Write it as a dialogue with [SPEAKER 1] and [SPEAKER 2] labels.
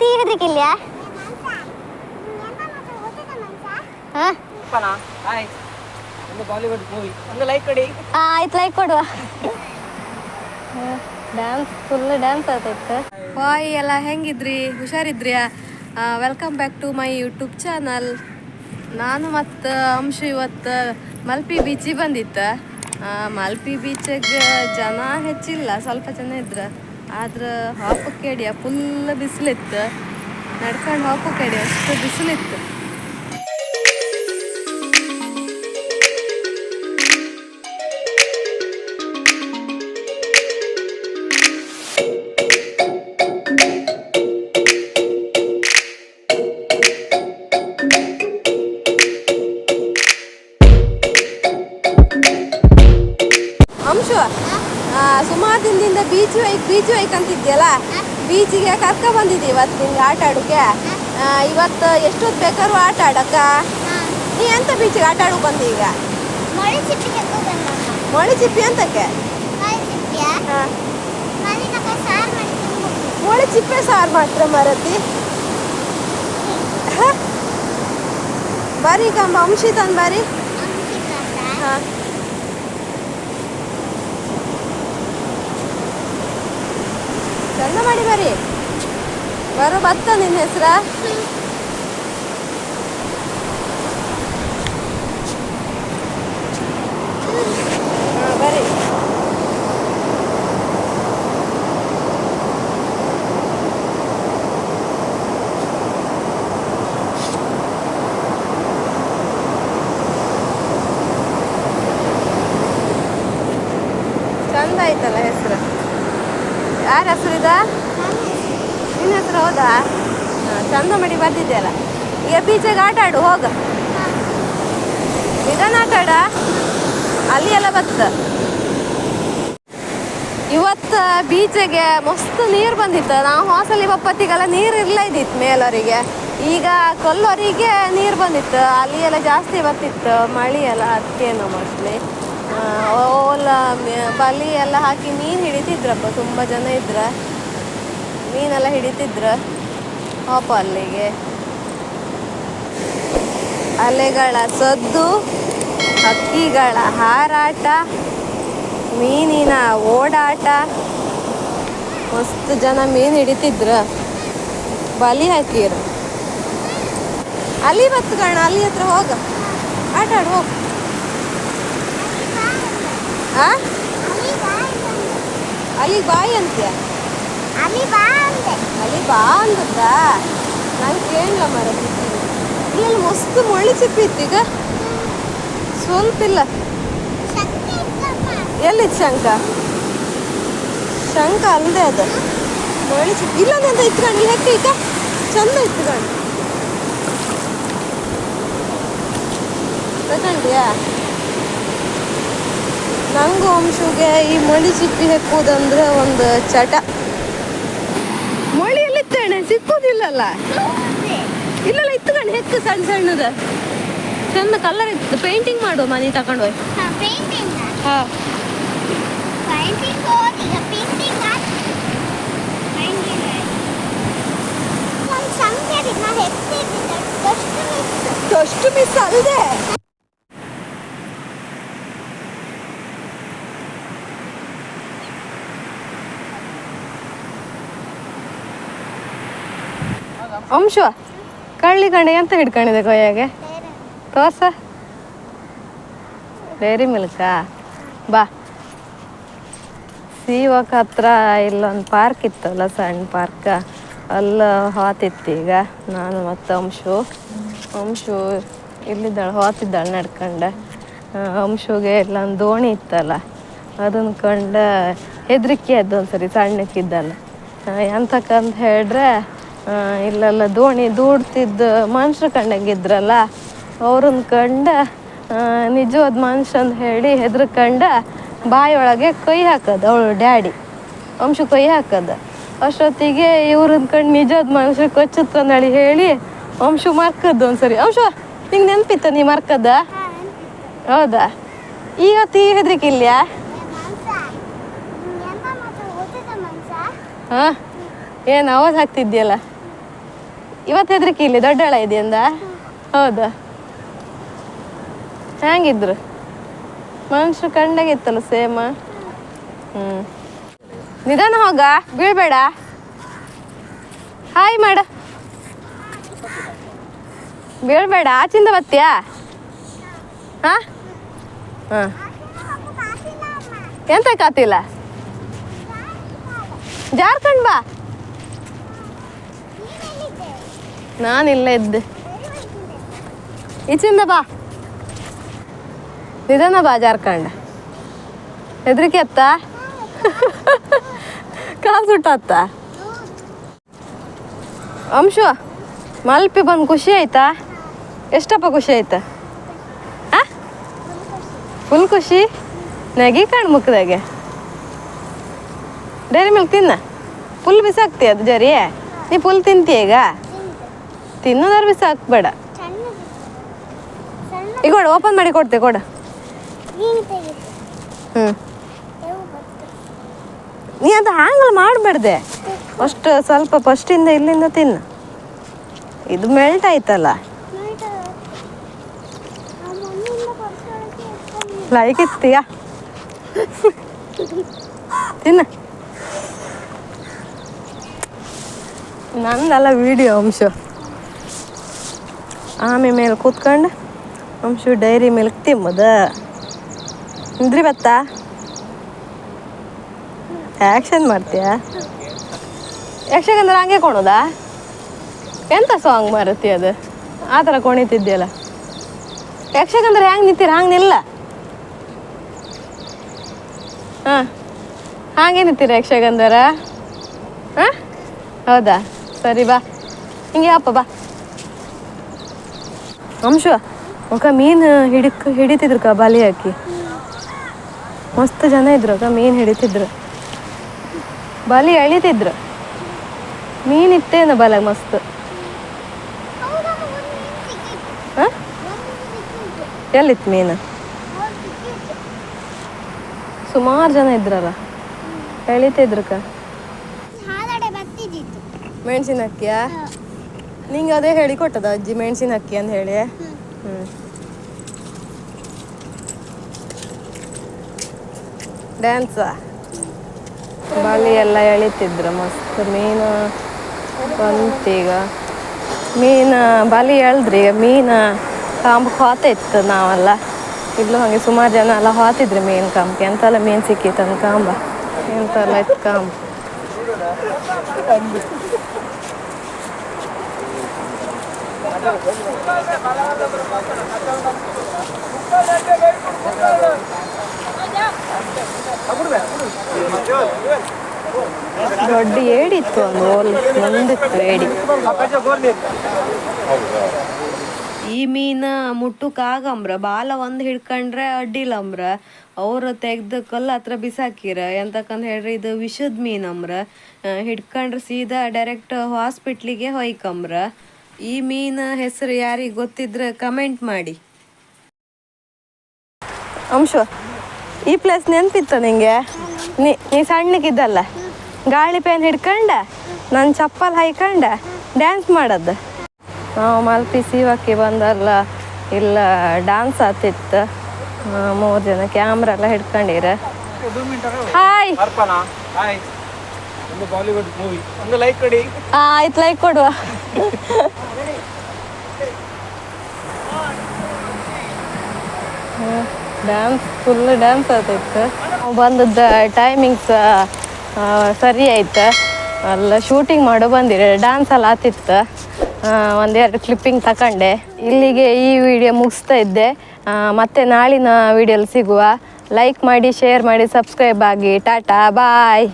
[SPEAKER 1] ತೀ ಹೆದ್ರಿಕಿಲ್ಯಾ ಹಾ?
[SPEAKER 2] ಅಪ್ಪನಾ ಹಾಯ್ ಒಂದು ಬಾಲಿವುಡ್ ಮೂವಿ ಒಂದು ಲೈಕ್ ಕೊಡಿ.
[SPEAKER 1] ಆ, ಆಯ್ತು ಲೈಕ್ ಕೊಡುವ. ಡ್ಯಾನ್ಸ್ ಫುಲ್ ಡ್ಯಾನ್ಸ್ ಆಗ್ತೈತೆ.
[SPEAKER 3] ಹಾಯ್ ಎಲ್ಲ ಹೆಂಗಿದ್ರಿ? ಹುಷಾರಿದ್ರಿ welcome back to my YouTube channel ನಾನು ಮತ್ತು ಅಂಶ ಇವತ್ತು ಮಲ್ಪಿ ಬೀಚಿಗೆ ಬಂದಿತ್ತು ಆ, ಮಲ್ಪಿ ಬೀಚಿಗೆ ಜನ ಹೆಚ್ಚಿಲ್ಲ ಸ್ವಲ್ಪ ಜನ ಇದ್ರು. ಆದ್ರೆ ಹಾಪು ಕೇಡಿಯ ಫುಲ್ ಬಿಸಿಲಿತ್ತು. ನಡ್ಕೊಂಡು ಹಾಪು ಕೇಡಿ ಅಷ್ಟು ಬಿಸಿಲಿತ್ತು. ಅಂಶು ಸುಮಾರು ದಿನದಿಂದ ಬೀಚ್ ವೈಕ್ ಬೀಚ್ ವೈಕ್ ಅಂತಿದ್ಯಲ್ಲ? ಬೀಚಿಗೆ ಕರ್ಕ ಬಂದಿದ್ದೆ ಇವತ್ತು ನಿಂಗೆ ಆಟ ಆಡೋಕೆ. ಇವತ್ತು ಎಷ್ಟೊತ್ತು ಬೇಕಾದ್ರೂ ಆಟ ಆಡಕ್ಕ? ನೀ ಎಂತ ಬೀಚಿಗೆ ಆಟ ಆಡೋಕೆ ಬಂದಿ ಈಗ?
[SPEAKER 1] ಮಳೆ
[SPEAKER 3] ಚಿಪ್ಪಿ ಅಂತಕ್ಕೆ?
[SPEAKER 1] ಮಳೆ
[SPEAKER 3] ಚಿಪ್ಪೆ ಸಾರು ಮಾತ್ರ ಮರತಿ? ಬರೀಗ ಬಾರಿ ಅಂಶಿ ತಂದು ಬಾರಿ ಹಾ ಚಂದ ಮಾಡಿ ಬರಿ ಬರೋ ಬತ್ತ ನಿನ್ನ ಹೆಸ್ರ ಹಾ ಬರಿ ಚಂದ ಆಯ್ತಲ್ಲ ಹೆಸರು ಯಾರ ಹೆಸರು ಇದ ನಿನ್ನ ಹೆಸರು ಹೌದಾ? ಚಂದ ಮಾಡಿ ಈಗ ಬೀಚಿಗೆ ಆಟ ಆಡು, ಹೋಗ. ನಿಧಾನ ಆಟ ಆಡ. ಅಲ್ಲಿ ಎಲ್ಲ ಬತ್ತ. ಇವತ್ತು ಬೀಚಿಗೆ ಮಸ್ತ್ ನೀರು ಬಂದಿತ್ತು. ನಾವು ಹೊಸಲಿ ಬಪ್ಪತ್ತಿಗೆಲ್ಲ ನೀರು ಇರ್ಲ ಇದ್ದಿತ್ತು ಮೇಲವರಿಗೆ ಈಗ ಕೊಲ್ಲವರಿಗೆ ನೀರು ಬಂದಿತ್ತು. ಅಲ್ಲಿ ಎಲ್ಲ ಜಾಸ್ತಿ ಬರ್ತಿತ್ತು. ಮಳೆ ಎಲ್ಲ ಅದಕ್ಕೇನು ಮೋಸ್ಟ್ಲಿ. ಓಲ, ಬಲಿ ಎಲ್ಲ ಹಾಕಿ ಮೀನು ಹಿಡಿತಿದ್ರಪ್ಪ ತುಂಬ ಜನ ಇದ್ರ. ಮೀನೆಲ್ಲ ಹಿಡಿತಿದ್ರು? ಪಾಪ ಅಲ್ಲಿಗೆ. ಅಲೆಗಳ ಸದ್ದು, ಹಕ್ಕಿಗಳ ಹಾರಾಟ, ಮೀನಿನ ಓಡಾಟ. ಮಸ್ತ್ ಜನ ಮೀನು ಹಿಡಿತಿದ್ರು. ಬಲಿ ಹಾಕಿರು. ಅಲ್ಲಿ ಬತ್ತು ಕಣ ಅಲ್ಲಿ ಹತ್ರ ಹೋಗ. ಆಟ ಆಡು, ಹೋಗ. ಆ? ಅಲ್ಲಿ ಬಾಯಿ ಅಂತ್ಯ?
[SPEAKER 1] ಅಲ್ಲಿ ಬಾ ಅಂದೆ.
[SPEAKER 3] ಅಲ್ಲಿ ಬಾ ಅಂದದ್ದ. ನಂಗೆ ಕೇಳಲ್ಲ ಮರ ಇಲ್ಲಿ ಮಸ್ತ್ ಮೊಳ್ಳಿ ಚಿಪ್ಪಿ ಈಗ. ಸ್ವಲ್ಪ ಇಲ್ಲ. ಎಲ್ಲಿ ಶಂಕ ಶಂಕ ಅಲ್ಲದೆ ಅದು. ಮೊಳ್ಳಿ ಚಿಪ್ಪಿ ಇಲ್ಲ ಅಂತ ಇತ್ಕೊಂಡು ಇಲ್ಲಿ ಹೆಕ್ಕ ಈಗ? ಚಂದ ಇತ್ಕೊಂಡು ತಗೊಂಡ್ಯಾ? ನಂಗೂ ಅಂಶುಗೆ ಈ ಮಳಿ ಚಿಪ್ಪಿ ಹೆಕ್ಕುವುದಂದ್ರೆ ಒಂದು ಚಟ. ಸಿಕ್ಕುದಿಲ್ಲಲ್ಲ. ಇಲ್ಲಲ್ಲ ಕಣ್ ಹೆಕ್ಕು ಸಣ್ಣ ಸಣ್ಣದ. ಚಂದ ಕಲರ್ ಇತ್ತು. ಪೇಂಟಿಂಗ್ ಮಾಡುವ ಮನೆ ತಗೊಂಡು ಹೋಯ್.
[SPEAKER 1] ಪೇಂಟಿಂಗ್
[SPEAKER 3] ಹಾ.
[SPEAKER 1] ಪೇಂಟಿಂಗ್ ಹೋಗಿ ಮಿಸ್
[SPEAKER 3] ಅಷ್ಟು ಮಿಸ್ ಅಲ್ಲದೆ ಅಂಶ ಕಳ್ಳಿ ಕಣೆ ಅಂತ ಹಿಡ್ಕೊಂಡಿದೆ ಕೊಯ್ಯಾಗೆ. ತೋರ್ಸ. ಡೈರಿ ಮಿಲ್ಕಾ ಬಾ. ಸೀವಕ್ ಹತ್ರ ಇಲ್ಲೊಂದು ಪಾರ್ಕ್ ಇತ್ತಲ್ಲ ಸಣ್ಣ ಪಾರ್ಕ್ ಅಲ್ಲ ಹೋತಿತ್ತೀಗ ನಾನು ಮತ್ತು ಅಂಶು ಅಂಶು ಇಲ್ಲಿದ್ದಾಳೆ, ಹೋತಿದ್ದಾಳೆ ನಡ್ಕೊಂಡು. ಅಂಶುಗೆ ಇಲ್ಲೊಂದು ದೋಣಿ ಇತ್ತಲ್ಲ ಅದನ್ನ ಕಂಡ ಹೆದರಿಕೆ ಅದು ಒಂದ್ಸರಿ ಸಣ್ಣಕ್ಕಿದ್ದಲ್ಲ. ಎಂತಕ್ಕಂತ ಹೇಳಿದ್ರೆ ಇಲ್ಲೆಲ್ಲ ದೋಣಿ ದೂಡ್ತಿದ್ದ ಮನುಷ್ಯರು ಕಂಡಂಗಿದ್ರಲ್ಲ ಅವ್ರನ್ನ ಕಂಡ ನಿಜವಾದ ಮನುಷ್ಯ ಅಂತ ಹೇಳಿ ಹೆದರ್ಕಂಡ ಬಾಯೊಳಗೆ ಕೈ ಹಾಕದ ಅವಳು ಡ್ಯಾಡಿ ಅಂಶ ಕೈ ಹಾಕದ. ಅಷ್ಟೊತ್ತಿಗೆ ಇವ್ರನ್ನ ಕಂಡು ನಿಜವಾದ ಮನುಷ್ಯ ಕೊಚ್ಚುತ್ತಂದೇಳಿ ಹೇಳಿ ಅಂಶು ಮರ್ಕದ್ದು ಒಂದ್ಸರಿ. ಅಂಶ ನಿಂಗೆ ನೆನಪಿತ್ತ ನೀ ಮರ್ಕದ? ಹೌದಾ? ಈಗ ತೀ ಹೆದ್ರಿಕಿಲ್ಯಾ
[SPEAKER 1] ಮಾಂಸ ಎಂತ ಮಾತ್ರ ಓದಿದ ಮಾಂಸ?
[SPEAKER 3] ಹಾಂ ಏನು ಅವಾಜ್ ಹಾಕ್ತಿದ್ಯಲ್ಲ? ಇವತ್ತು ಹೆದ್ರಿಕೆ ಇಲ್ಲಿ ದೊಡ್ಡಳ ಇದೆಯಂದ? ಹೌದಾ? ಹೆಂಗಿದ್ರು? ಮನುಷ್ಯರು ಕಂಡಾಗಿತ್ತಲ್ಲ ಸೇಮ ಹ್ಮ್. ನಿಧಾನ ಹೋಗ, ಬೀಳ್ಬೇಡ. ಹಾಯ್ ಮಾಡ. ಬೀಳ್ಬೇಡ, ಆಚಿಂದ ಬತ್ತೀಯಾ ಹಾಂ? ಹಾಂ. ಎಂತ ಕಾತಿಲ್ಲ? ಜಾರ್ಖಂಡ್ ಬಾ. ನಾನು ಇಲ್ಲೇ ಇದ್ದೆ. ಈಚಿಂದ ಬಾ. ನಿಧಾನ ಬಾ ಜಾರ್ಖಂಡ್. ಹೆದರಿಕೆ ಅತ್ತ? ಕಾಲು ಸುಟ್ಟತ್ತ ಅಂಶು, ಮಲ್ಪಿ ಬಂದು ಖುಷಿ ಆಯ್ತಾ? ಎಷ್ಟಪ್ಪ ಖುಷಿ ಆಯ್ತಾ? ಆ? ಫುಲ್ ಖುಷಿ? ನಗಿ ಕಾಣ್ ಮುಖದಾಗೆ. ಡೈರಿ ಮಿಲ್ಕ್ ತಿನ್ನ? ಫುಲ್ ಬಿಸಾಕ್ತಿ ಅದು ಜರಿ? ನೀ ಫುಲ್ ತಿಂತೀಯ ಈಗ? ತಿನ್ನೋದಾರು
[SPEAKER 1] ಬಿಸಿ ಹಾಕ್ಬೇಡ.
[SPEAKER 3] ಈಗ ಕೊಡ ಓಪನ್ ಮಾಡಿ ಕೊಡ್ತೆ ಕೊಡ. ಹ್ಞೂ ನೀ ಅದು ಹ್ಯಾಂಗಲ್ ಮಾಡಬೇಡ್ದೆ. ಫಸ್ಟ್ ಸ್ವಲ್ಪ ಫಸ್ಟಿಂದ ಇಲ್ಲಿಂದ ತಿನ್ನು. ಇದು ಮೆಲ್ಟ್ ಆಯ್ತಲ್ಲ. ಲೈಕ್ ಇತ್ತೀಯ? ತಿನ್ನ. ನಂದಲ್ಲ ವಿಡಿಯೋ ಅಂಶ. ಆಮೆ ಮೇಲೆ ಕೂತ್ಕೊಂಡು ಅಂಶು ಡೈರಿ ಮಿಲ್ಕ್ ತಿಮ್ಮದ. ನಿದ್ರಿ ಬತ್ತಾ ಆ್ಯಕ್ಷನ್ ಮಾಡ್ತೀಯಾ? ಯಕ್ಷಗಂದ್ರೆ ಹಂಗೆ ಕೊಡೋದಾ ಎಂತ ಸಾಂಗ್ ಮಾರತಿ ಅದು? ಆ ಥರ ಕೊಣಿತಿದ್ಯಲ್ಲ. ಯಕ್ಷಗಂದ್ರೆ ಹೆಂಗೆ ನಿಂತೀರ? ಹಂಗೆ ನಿಲ್ಲ? ಹಾಂ. ಹಾಗೆ ನಿಂತೀರ ಯಕ್ಷಗಂಧರ ಹಾಂ? ಹೌದಾ? ಸರಿ ಬಾ. ಹಿಂಗೆ ಅಪ್ಪ ಬಾ. ಅಂಶ ಅಕ್ಕ ಮೀನು ಹಿಡಿಕ್ ಹಿಡಿತಿದ್ರು ಕ ಬಲಿ ಹಾಕಿ. ಮಸ್ತ್ ಜನ ಇದ್ರು ಅಕ್ಕ ಮೀನು ಹಿಡಿತಿದ್ರು. ಬಲಿ ಎಳಿತಿದ್ರು. ಮೀನು ಇತ್ತೇನ ಬಲ ಮಸ್ತ್.
[SPEAKER 1] ಒಂದು ಮೀನು?
[SPEAKER 3] ಎಲ್ಲಿತ್ತು ಸುಮಾರು ಜನ ಇದ್ರಲ್ಲ. ಎಳಿತಿದ್ರು ಕ. ಮೆಣಸಿನ ಅಕ್ಕಿಯಾ ನಿಂಗೆ ಅದೇ ಹೇಳಿ ಕೊಟ್ಟದ ಅಜ್ಜಿ ಮೆಣಸಿನ ಅಕ್ಕಿ ಅಂತ ಹೇಳಿ. ಹ್ಞೂ ಡ್ಯಾನ್ಸ ಬಾಲಿ ಎಲ್ಲ ಎಳಿತಿದ್ರು ಮಸ್ತ್. ಮೀನು ಬಂತೀಗ. ಮೀನು ಬಲಿ ಎಳ್ದ್ರಿ ಈಗ ಮೀನು ಕಾಂಬ್ ಹೊತ್ತಿತ್ತು ಇತ್ತು ನಾವೆಲ್ಲ. ಇಲ್ಲೂ ಹಾಗೆ ಸುಮಾರು ಜನ ಎಲ್ಲ ಹಾತಿದ್ರು ಮೀನು ಕಾಂಬ್ಗೆ. ಎಂತೆಲ್ಲ ಮೀನು ಸಿಕ್ಕಿತ್ತು ಅಂದ್ ಕಾಂಬ. ಎಂತೆಲ್ಲ ಇತ್ತು ಕಾಂಬ. ದೊಡ್ಡ ಏಡಿತ್ತು ಒಂದು ಓಲ್ ಮುಂದಿತ್ತು ಏಡಿ. ಈ ಮೀನ ಮುಟ್ಟುಕಾಗಂಬ್ರ ಬಾಲ ಒಂದು ಹಿಡ್ಕೊಂಡ್ರೆ ಅಡ್ಡಿಲ್ಲಂಬ್ರ ಅವ್ರು ತೆಗ್ದು ಕಲ್ಲು ಹತ್ರ ಬಿಸಾಕಿರ ಎಂತಕ್ಕಂತ ಹೇಳ್ರಿ, ಇದು ವಿಷದ ಮೀನಂಬ್ರ. ಹಿಡ್ಕೊಂಡ್ರೆ ಸೀದಾ ಡೈರೆಕ್ಟ್ ಹಾಸ್ಪಿಟ್ಲಿಗೆ ಹೊಯ್ಕಂಬ್ರ. ಈ ಮೀನ ಹೆಸರು ಯಾರಿಗೆ ಗೊತ್ತಿದ್ರೆ ಕಮೆಂಟ್ ಮಾಡಿ. ಅಂಶ ಈ ಪ್ಲೇಸ್ ನೆನ್ಪಿತ್ತ ನಿಂಗೆ? ನೀ ನೀ ಸಣ್ಣಕ್ಕಿದ್ದಲ್ಲ? ಗಾಳಿ ಪೇನ್ ಹಿಡ್ಕಂಡ? ನನ್ನ ಚಪ್ಪಲ್ ಹಾಯ್ಕಂಡ? ಡ್ಯಾನ್ಸ್ ಮಾಡದ್ದು? ನಾವು ಮಲ್ಪಿ ಸೀವಕ್ಕೆ ಬಂದಲ್ಲ ಇಲ್ಲ ಡಾನ್ಸ್ ಆತಿತ್ತು. ಮೂರು ಜನ ಕ್ಯಾಮ್ರಾ ಎಲ್ಲ ಹಿಡ್ಕೊಂಡಿರ. ಹಾಯ್ ಆಯ್ತು ಲೈಕ್ ಕೊಡುವ. ಡ್ಯಾನ್ಸ್ ಫುಲ್ ಡ್ಯಾನ್ಸ್ ಆಗ್ತೈತೆ ಬಂದದ್ದು ಟೈಮಿಂಗ್ಸ್ ಸರಿ ಆಯ್ತು ಅಲ್ಲ ಶೂಟಿಂಗ್ ಮಾಡೋ ಬಂದಿರ ಡ್ಯಾನ್ಸ್ ಎಲ್ಲ ಆತಿತ್ತು. ಒಂದೆರಡು ಕ್ಲಿಪ್ಪಿಂಗ್ ತಗೊಂಡೆ ಇಲ್ಲಿಗೆ ಈ ವಿಡಿಯೋ ಮುಗಿಸ್ತಾ ಇದ್ದೆ. ಮತ್ತೆ ನಾಳಿನ ವಿಡಿಯೋಲಿ ಸಿಗುವ. ಲೈಕ್ ಮಾಡಿ ಶೇರ್ ಮಾಡಿ ಸಬ್ಸ್ಕ್ರೈಬ್ ಆಗಿ. ಟಾಟಾ ಬಾಯ್